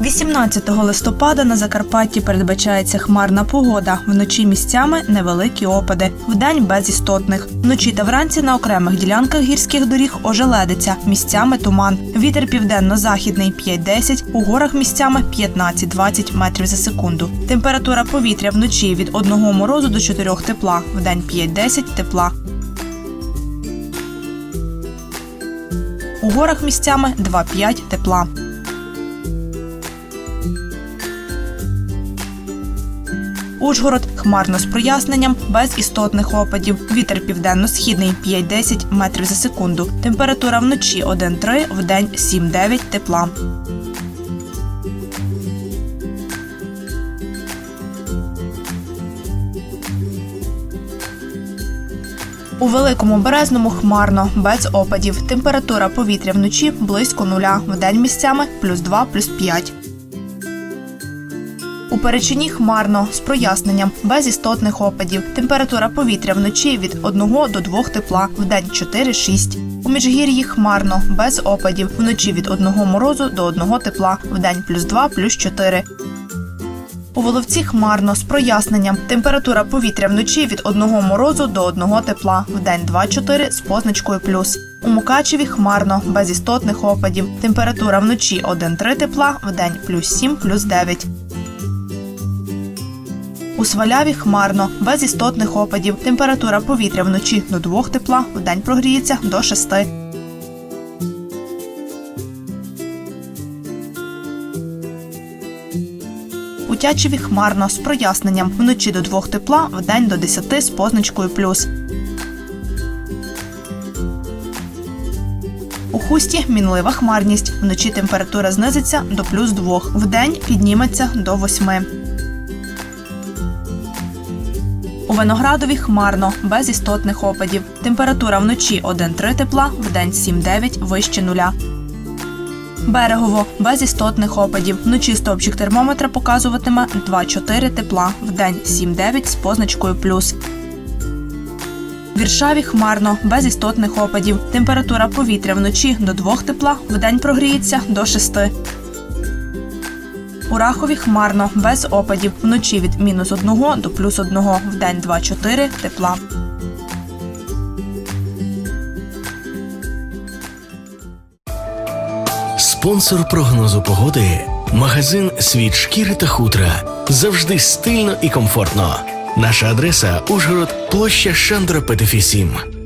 18 листопада на Закарпатті передбачається хмарна погода. Вночі місцями невеликі опади, вдень без істотних. Вночі та вранці на окремих ділянках гірських доріг ожеледиться, місцями туман. Вітер південно-західний 5-10, у горах місцями 15-20 метрів за секунду. Температура повітря вночі від 1 морозу до 4 тепла, вдень 5-10 тепла. У горах місцями 2-5 тепла. Ужгород хмарно з проясненням, без істотних опадів. Вітер південно-східний 5-10 метрів за секунду. Температура вночі 1-3, вдень 7-9 тепла. У великому березному хмарно, без опадів. Температура повітря вночі близько нуля. Вдень місцями плюс 2, плюс 5. У перечині хмарно з проясненням, без істотних опадів. Температура повітря вночі від 1 до 2 тепла, вдень 4-6. У міжгір'ї хмарно, без опадів. Вночі від 1 морозу до 1 тепла, вдень плюс 2, плюс 4. У Воловці хмарно з проясненням. Температура повітря вночі від 1 морозу до 1 тепла, вдень 2-4 з позначкою плюс. У Мукачеві хмарно, без істотних опадів. Температура вночі 1-3 тепла, вдень плюс 7, плюс 9. У Сваляві хмарно, без істотних опадів. Температура повітря вночі до 2 тепла, вдень прогріється до 6. У Тячеві хмарно з проясненням. Вночі до 2 тепла, вдень до 10 з позначкою плюс. У хусті мінлива хмарність. Вночі температура знизиться до плюс 2. Вдень підніметься до 8. У Виноградові хмарно, без істотних опадів. Температура вночі 1-3 тепла, вдень 7-9 вище нуля. Берегово без істотних опадів. Вночі стовпчик термометра показуватиме 2-4 тепла, вдень 7-9 з позначкою плюс. Віршаві хмарно, без істотних опадів. Температура повітря вночі до 2 тепла, вдень прогріється до 6. У Рахові хмарно, без опадів. Вночі від мінус 1 до плюс 1, вдень 2-4 тепла. Спонсор прогнозу погоди магазин Світ шкіри та хутра. Завжди стильно і комфортно. Наша адреса Ужгород, площа Шандра Петефі 7.